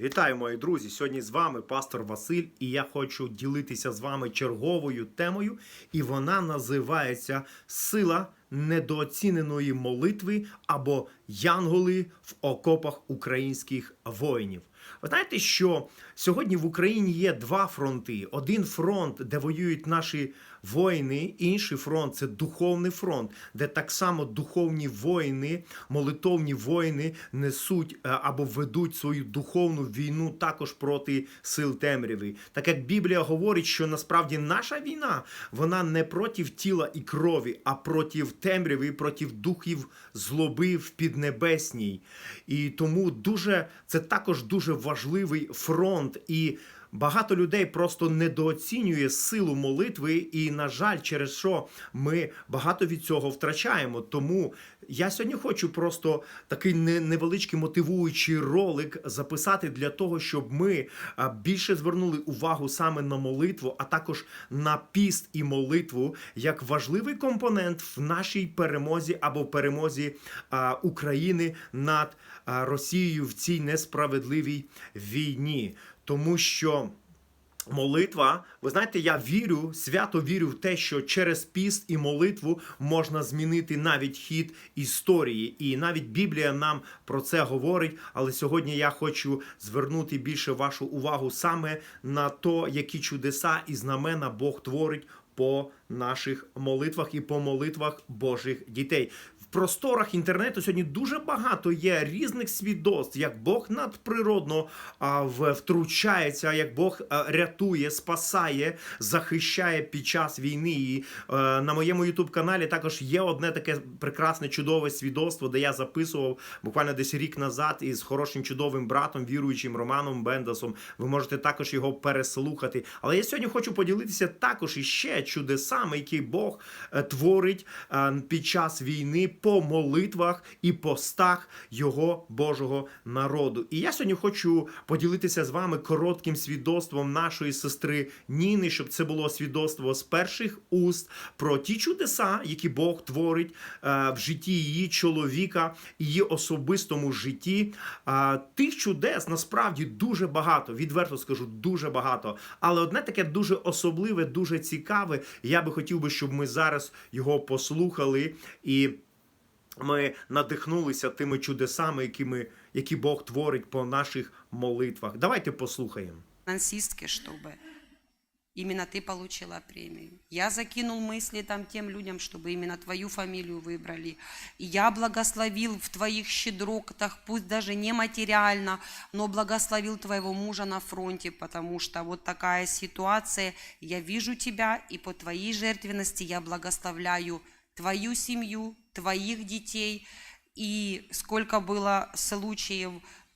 Вітаю, мої друзі! Сьогодні з вами пастор Василь, і я хочу ділитися з вами черговою темою, і вона називається Сила недооціненої молитви або Янголи в окопах українських воїнів. Ви знаєте, що сьогодні в Україні є два фронти: один фронт, де воюють наші воїни, інший фронт це духовний фронт, де так само духовні воїни, молитовні воїни несуть е, або ведуть свою духовну війну також проти сил темряви. Так як Біблія говорить, що насправді наша війна вона не проти тіла і крові, а проти темряви, проти духів злоби в піднебесній. І тому дуже це також дуже важливий фронт і. Багато людей просто недооцінює силу молитви, і, на жаль, через що ми багато від цього втрачаємо. Тому я сьогодні хочу просто такий не- невеличкий мотивуючий ролик записати для того, щоб ми більше звернули увагу саме на молитву, а також на піст і молитву як важливий компонент в нашій перемозі або перемозі України над Росією в цій несправедливій війні. Тому що молитва, ви знаєте, я вірю, свято вірю в те, що через піст і молитву можна змінити навіть хід історії. І навіть Біблія нам про це говорить. Але сьогодні я хочу звернути більше вашу увагу саме на то, які чудеса і знамена Бог творить по наших молитвах і по молитвах Божих дітей. В просторах інтернету сьогодні дуже багато є різних свідоцтв, як Бог надприродно а, втручається, як Бог рятує, спасає, захищає під час війни. І е, на моєму ютуб каналі також є одне таке прекрасне чудове свідоцтво, де я записував буквально десь рік назад із хорошим чудовим братом, віруючим Романом Бендасом. Ви можете також його переслухати. Але я сьогодні хочу поділитися також іще чудесами, які Бог е, творить е, під час війни по молитвах і постах його Божого народу. І я сьогодні хочу поділитися з вами коротким свідоцтвом нашої сестри Ніни, щоб це було свідоцтво з перших уст про ті чудеса, які Бог творить е, в житті її чоловіка, її особистому житті. Тих чудес насправді дуже багато. Відверто скажу, дуже багато. Але одне таке дуже особливе, дуже цікаве. Я би хотів би, щоб ми зараз його послухали і. Ми надихнулися тими чудесами, які, ми, які Бог творить по наших молитвах. Давайте послухаємо. Насістки чтобы именно ты получила премию. Я закинул мысли там тем людям, чтобы именно твою фамилию выбрали. И я благословил в твоих щедротах, пусть даже не материально, но благословил твоего мужа на фронте, потому что вот такая ситуация. Я вижу тебя, и по твоей жертвенности я благословляю твою семью, твоих детей. И сколько было случаев,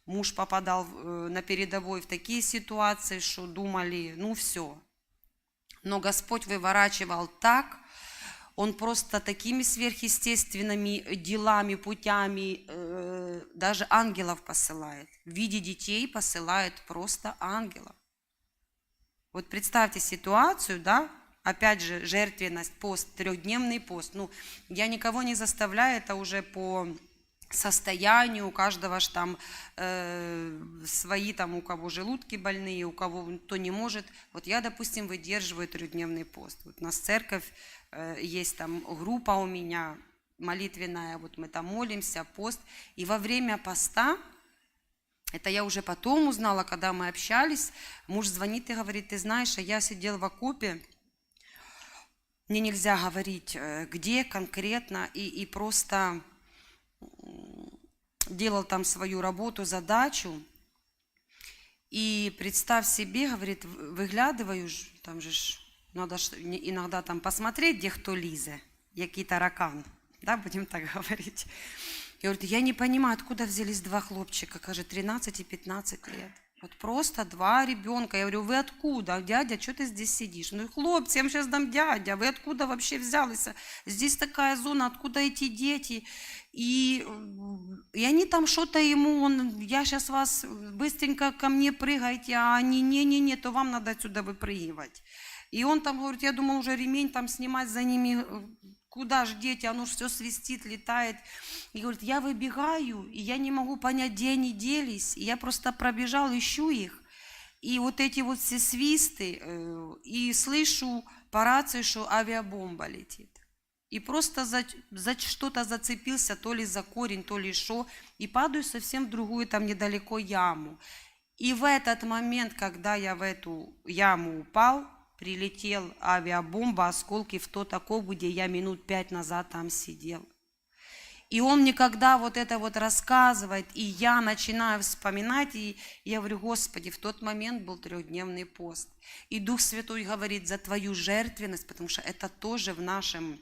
муж попадал э, на передовой в такие ситуации, что думали, ну все. Но Господь выворачивал так, Он просто такими сверхъестественными делами, путями, э, даже ангелов посылает. В виде детей посылает просто ангелов. Вот представьте ситуацию, да, опять же, жертвенность, пост, трехдневный пост. Ну, я никого не заставляю, это уже по состоянию, у каждого ж там э, свои, там у кого желудки больные, у кого кто не может. Вот я, допустим, выдерживаю трехдневный пост. Вот у нас церковь, э, есть там группа у меня молитвенная, вот мы там молимся, пост. И во время поста это я уже потом узнала, когда мы общались. Муж звонит и говорит, ты знаешь, а я сидел в окопе, мне нельзя говорить, э, где конкретно, и, и просто делал там свою работу, задачу. И представь себе, говорит, выглядываю, там же ж, надо иногда там посмотреть, где кто Лизе, який таракан, да, будем так говорить. Я говорит, я не понимаю, откуда взялись два хлопчика, каже, 13 и 15 лет. Вот просто два ребенка. Я говорю, вы откуда? Дядя, что ты здесь сидишь? Ну, хлопцы, я вам сейчас дам дядя. Вы откуда вообще взялись? Здесь такая зона, откуда эти дети? И, м, и они там что-то ему, он, я сейчас вас быстренько ко мне прыгайте, а они, не-не-не, то вам надо отсюда выпрыгивать. И он там говорит, я думал уже ремень там снимать за ними, э, куда ж дети, оно ж все свистит, летает. И говорит, я выбегаю, и я не могу понять, где они делись. И я просто пробежал, ищу их. И вот эти вот все свисты, э, и слышу по рации, что авиабомба летит. И просто за, за что-то зацепился, то ли за корень, то ли что, и падаю совсем в другую, там недалеко яму. И в этот момент, когда я в эту яму упал, прилетел авиабомба, осколки в тот окоп, где я минут пять назад там сидел. И он мне когда вот это вот рассказывает, и я начинаю вспоминать, и я говорю, Господи, в тот момент был трехдневный пост. И Дух Святой говорит за твою жертвенность, потому что это тоже в нашем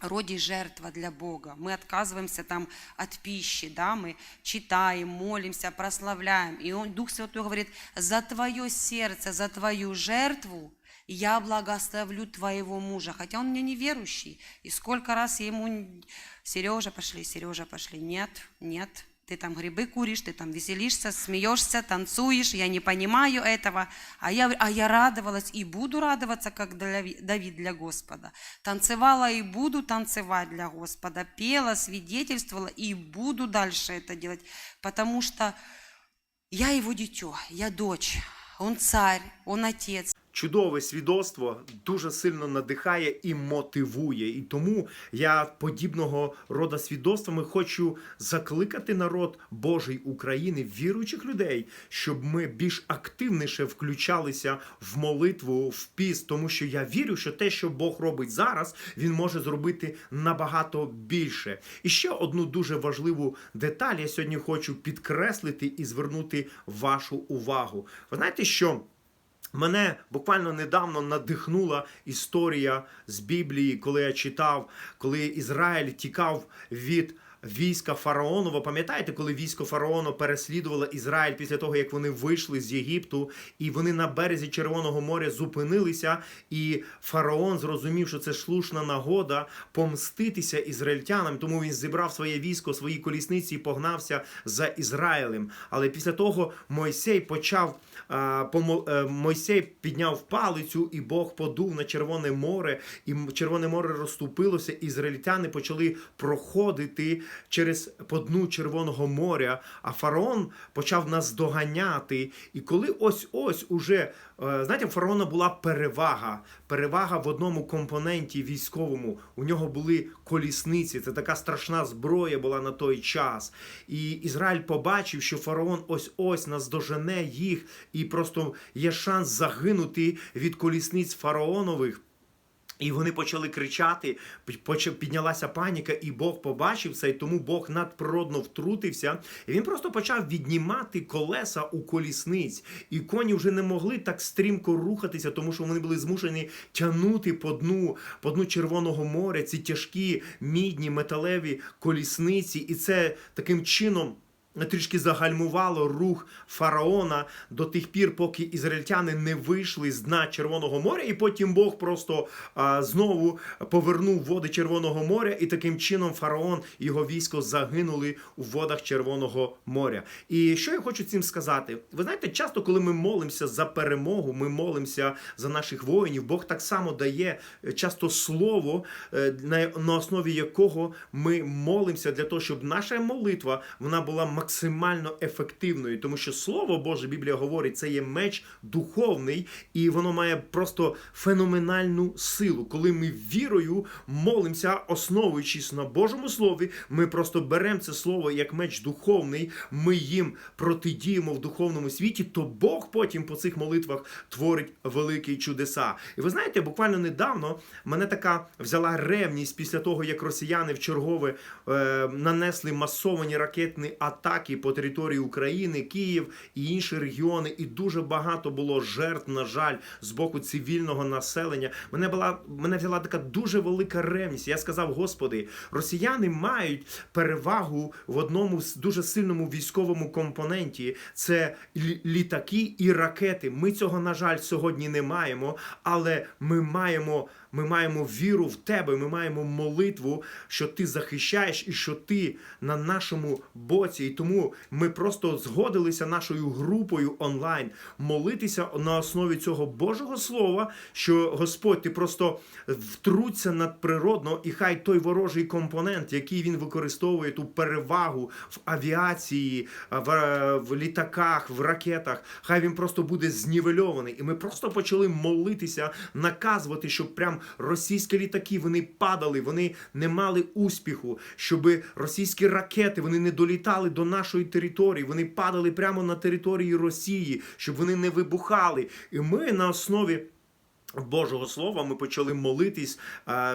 роде жертва для Бога. Мы отказываемся там от пищи, да, мы читаем, молимся, прославляем. И он, Дух Святой говорит, за твое сердце, за твою жертву я благословлю твоего мужа. Хотя он мне неверующий. И сколько раз я ему, Сережа, пошли, Сережа, пошли. Нет, нет, ты там грибы куришь, ты там веселишься, смеешься, танцуешь, я не понимаю этого. А я, а я радовалась и буду радоваться, как Дави- Давид для Господа. Танцевала и буду танцевать для Господа. Пела, свидетельствовала и буду дальше это делать. Потому что я его дитё, я дочь, он царь, он отец. Чудове свідоцтво дуже сильно надихає і мотивує. І тому я подібного рода свідоцтвами хочу закликати народ Божий України, віруючих людей, щоб ми більш активніше включалися в молитву, в піст, тому що я вірю, що те, що Бог робить зараз, він може зробити набагато більше. І ще одну дуже важливу деталь я сьогодні хочу підкреслити і звернути вашу увагу. Ви знаєте, що Мене буквально недавно надихнула історія з Біблії, коли я читав, коли Ізраїль тікав від війська фараонова. Пам'ятаєте, коли військо фараону переслідувало Ізраїль після того, як вони вийшли з Єгипту, і вони на березі Червоного моря зупинилися, і фараон зрозумів, що це слушна нагода помститися ізраїльтянам, тому він зібрав своє військо, свої колісниці і погнався за Ізраїлем. Але після того Мойсей почав е, Мойсей підняв палицю, і Бог подув на Червоне море, і Червоне море розступилося, ізраїльтяни почали проходити через по дну Червоного моря. А фараон почав нас доганяти. І коли ось ось уже е, знаєте, у фараона була перевага. Перевага в одному компоненті військовому. У нього були колісниці. Це така страшна зброя була на той час. І Ізраїль побачив, що фараон ось ось наздожене їх, і просто є шанс загинути від колісниць фараонових. І вони почали кричати, піднялася паніка, і Бог побачив це, і тому Бог надприродно втрутився. І він просто почав віднімати колеса у колісниць. І коні вже не могли так стрімко рухатися, тому що вони були змушені тягнути по дну, по дну Червоного моря ці тяжкі мідні металеві колісниці. І це таким чином. Трішки загальмувало рух фараона до тих пір, поки ізраїльтяни не вийшли з дна Червоного моря, і потім Бог просто а, знову повернув води Червоного моря, і таким чином фараон і його військо загинули у водах Червоного моря. І що я хочу цим сказати? Ви знаєте, часто, коли ми молимося за перемогу, ми молимося за наших воїнів. Бог так само дає е, часто слово, е, на, основі якого ми молимося для того, щоб наша молитва вона була максимально ефективною, тому що слово Боже, Біблія говорить, це є меч духовний, і воно має просто феноменальну силу. Коли ми вірою молимося, основуючись на Божому слові, ми просто беремо це слово як меч духовний, ми їм протидіємо в духовному світі, то Бог потім по цих молитвах творить великі чудеса. І ви знаєте, буквально недавно мене така взяла ревність після того, як росіяни в чергове е, нанесли масовані ракетні атаки по території України, Київ і інші регіони, і дуже багато було жертв, на жаль, з боку цивільного населення. Мене була мене взяла така дуже велика ревність. Я сказав, Господи, росіяни мають перевагу в одному з дуже сильному військовому компоненті. Це літаки і ракети. Ми цього, на жаль, сьогодні не маємо, але ми маємо ми маємо віру в тебе, ми маємо молитву, що ти захищаєш і що ти на нашому боці. І тому ми просто згодилися нашою групою онлайн молитися на основі цього Божого Слова, що Господь, ти просто втруться надприродно, і хай той ворожий компонент, який він використовує ту перевагу в авіації, в, в літаках, в ракетах, хай він просто буде знівельований. І ми просто почали молитися, наказувати, щоб прям російські літаки вони падали, вони не мали успіху, щоб російські ракети вони не долітали до нашої території, вони падали прямо на території Росії, щоб вони не вибухали. І ми на основі. Божого Слова ми почали молитись.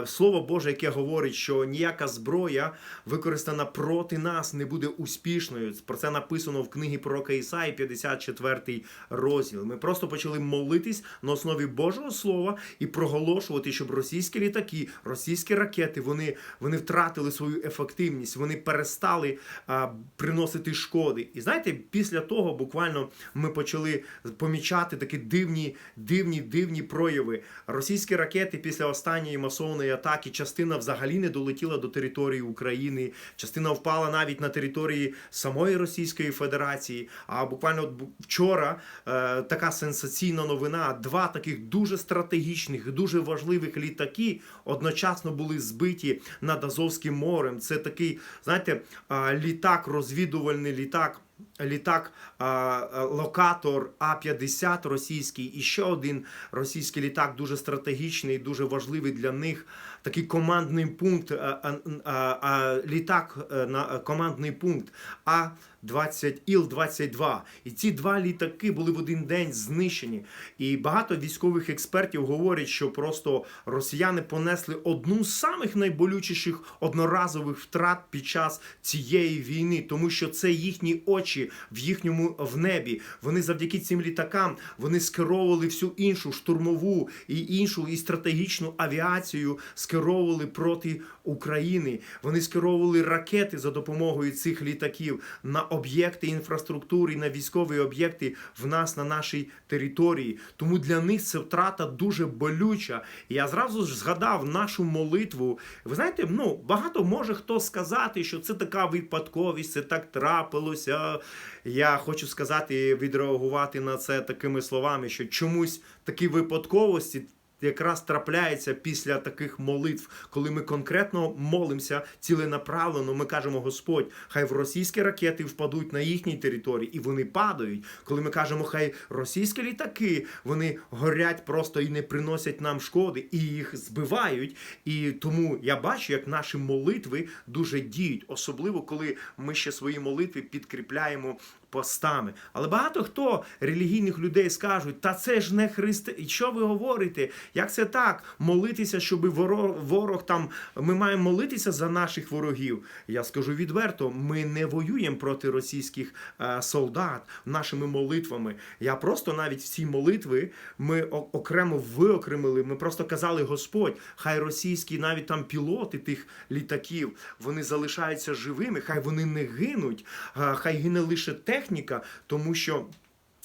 Слово Боже, яке говорить, що ніяка зброя, використана проти нас, не буде успішною. Про це написано в книгі пророка Ісаї, 54 розділ. Ми просто почали молитись на основі Божого Слова і проголошувати, щоб російські літаки, російські ракети, вони, вони втратили свою ефективність, вони перестали а, приносити шкоди. І знаєте, після того буквально ми почали помічати такі дивні, дивні, дивні прояви. Російські ракети після останньої масовної атаки частина взагалі не долетіла до території України, частина впала навіть на території самої Російської Федерації. А буквально вчора е, така сенсаційна новина: два таких дуже стратегічних, дуже важливих літаки одночасно були збиті над Азовським морем. Це такий, знаєте, е, літак, розвідувальний літак. Літак а, локатор А-50 російський і ще один російський літак дуже стратегічний, дуже важливий для них. Такий командний пункт, а, а, а, а, літак е, на е, командний пункт А-20 Іл-22. І ці два літаки були в один день знищені. І багато військових експертів говорять, що просто росіяни понесли одну з самих найболючіших одноразових втрат під час цієї війни, тому що це їхні очі в їхньому в небі. Вони завдяки цим літакам вони скеровували всю іншу штурмову і іншу і стратегічну авіацію скеровували проти України. Вони скеровували ракети за допомогою цих літаків на об'єкти інфраструктури, на військові об'єкти в нас на нашій території. Тому для них це втрата дуже болюча. Я зразу ж згадав нашу молитву. Ви знаєте, ну багато може хто сказати, що це така випадковість, це так трапилося. Я хочу сказати, відреагувати на це такими словами, що чомусь такі випадковості. Якраз трапляється після таких молитв, коли ми конкретно молимося ціленаправлено. Ми кажемо, Господь, хай в російські ракети впадуть на їхній території, і вони падають. Коли ми кажемо, хай російські літаки вони горять просто і не приносять нам шкоди, і їх збивають. І тому я бачу, як наші молитви дуже діють, особливо коли ми ще свої молитви підкріпляємо постами. Але багато хто релігійних людей скажуть, та це ж не Христе. І що ви говорите? Як це так? Молитися, щоб ворог, ворог там. Ми маємо молитися за наших ворогів. Я скажу відверто, ми не воюємо проти російських е, солдат нашими молитвами. Я просто навіть всі молитви ми окремо виокремили. Ми просто казали, Господь, хай російські навіть там пілоти тих літаків вони залишаються живими, хай вони не гинуть, а, хай гине лише техніка, тому що.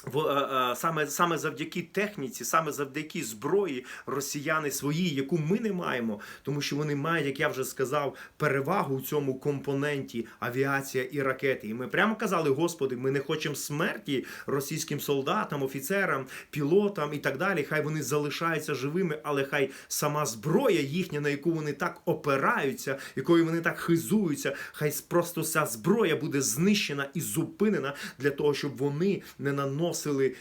В, е, е, саме, саме завдяки техніці, саме завдяки зброї росіяни свої, яку ми не маємо, тому що вони мають, як я вже сказав, перевагу в цьому компоненті авіація і ракети. І ми прямо казали, Господи, ми не хочемо смерті російським солдатам, офіцерам, пілотам і так далі. Хай вони залишаються живими, але хай сама зброя їхня, на яку вони так опираються, якою вони так хизуються, хай просто ця зброя буде знищена і зупинена для того, щоб вони не наносили,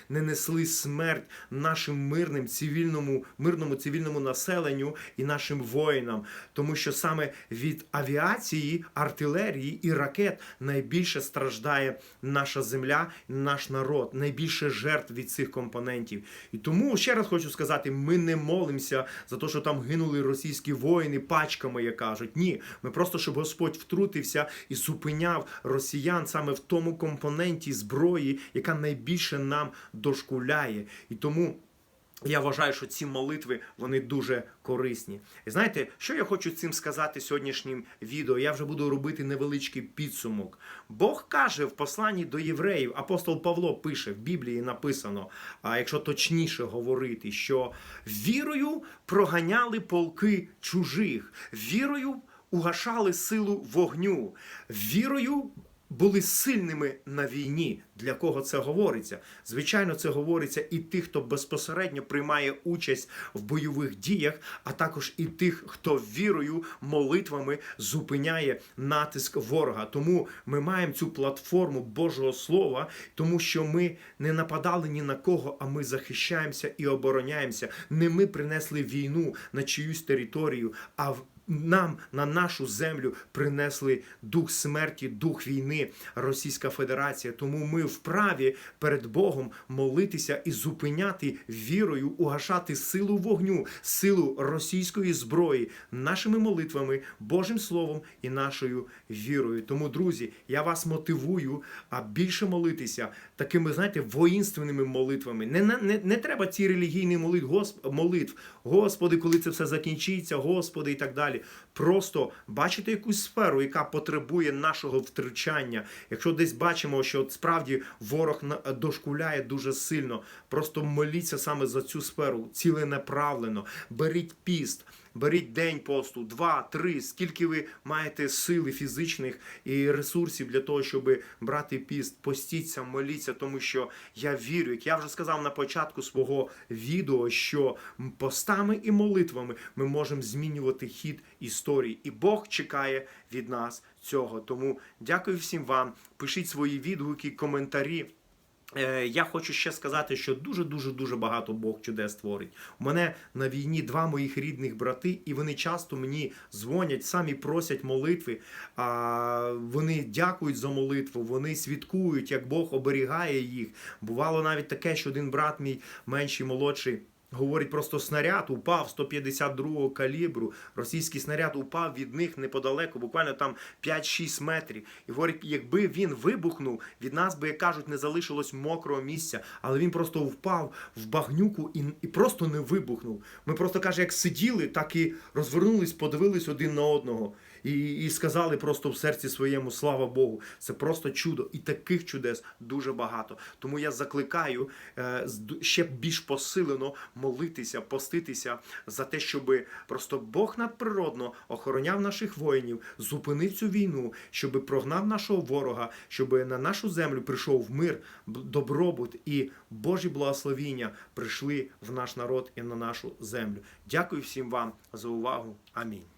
не несли смерть нашим мирним цивільному, мирному цивільному населенню і нашим воїнам. Тому що саме від авіації, артилерії і ракет найбільше страждає наша земля, наш народ, найбільше жертв від цих компонентів. І тому ще раз хочу сказати: ми не молимося за те, що там гинули російські воїни пачками, як кажуть. Ні, ми просто щоб Господь втрутився і зупиняв росіян саме в тому компоненті зброї, яка найбільше нам дошкуляє. І тому. Я вважаю, що ці молитви вони дуже корисні. І знаєте, що я хочу цим сказати сьогоднішнім відео? Я вже буду робити невеличкий підсумок. Бог каже в посланні до євреїв, апостол Павло пише в Біблії написано, а якщо точніше говорити, що вірою проганяли полки чужих, вірою угашали силу вогню, вірою були сильними на війні. Для кого це говориться? Звичайно, це говориться і тих, хто безпосередньо приймає участь в бойових діях, а також і тих, хто вірою, молитвами зупиняє натиск ворога. Тому ми маємо цю платформу Божого Слова, тому що ми не нападали ні на кого, а ми захищаємося і обороняємося. Не ми принесли війну на чиюсь територію, а нам на нашу землю принесли дух смерті, дух війни, Російська Федерація. Тому ми вправі перед Богом молитися і зупиняти вірою, угашати силу вогню, силу російської зброї нашими молитвами, Божим Словом і нашою вірою. Тому, друзі, я вас мотивую а більше молитися такими, знаєте, воїнственними молитвами. Не, не, не, треба ці релігійні молитв. Господи, коли це все закінчиться, Господи, і так далі. далее. Просто бачите якусь сферу, яка потребує нашого втручання. Якщо десь бачимо, що справді ворог дошкуляє дуже сильно, просто моліться саме за цю сферу, ціленаправлено. Беріть піст. Беріть день посту, два, три, скільки ви маєте сили фізичних і ресурсів для того, щоб брати піст, постіться, моліться, тому що я вірю, як я вже сказав на початку свого відео, що постами і молитвами ми можемо змінювати хід історії, і Бог чекає від нас цього. Тому дякую всім вам. Пишіть свої відгуки, коментарі. Е, Я хочу ще сказати, що дуже дуже дуже багато Бог чудес творить. У мене на війні два моїх рідних брати, і вони часто мені дзвонять, самі просять молитви. Вони дякують за молитву, вони свідкують, як Бог оберігає їх. Бувало навіть таке, що один брат мій менший, молодший. Говорить, просто снаряд упав 152-го калібру. Російський снаряд упав від них неподалеку, буквально там 5-6 метрів. І говорить, якби він вибухнув, від нас би, як кажуть, не залишилось мокрого місця, але він просто впав в багнюку і, і просто не вибухнув. Ми просто каже, як сиділи, так і розвернулись, подивились один на одного. І, і сказали просто в серці своєму слава Богу. Це просто чудо. І таких чудес дуже багато. Тому я закликаю е, ще більш посилено молитися, поститися за те, щоб просто Бог надприродно охороняв наших воїнів, зупинив цю війну, щоб прогнав нашого ворога, щоб на нашу землю прийшов мир, добробут і Божі благословіння прийшли в наш народ і на нашу землю. Дякую всім вам за увагу. Амінь.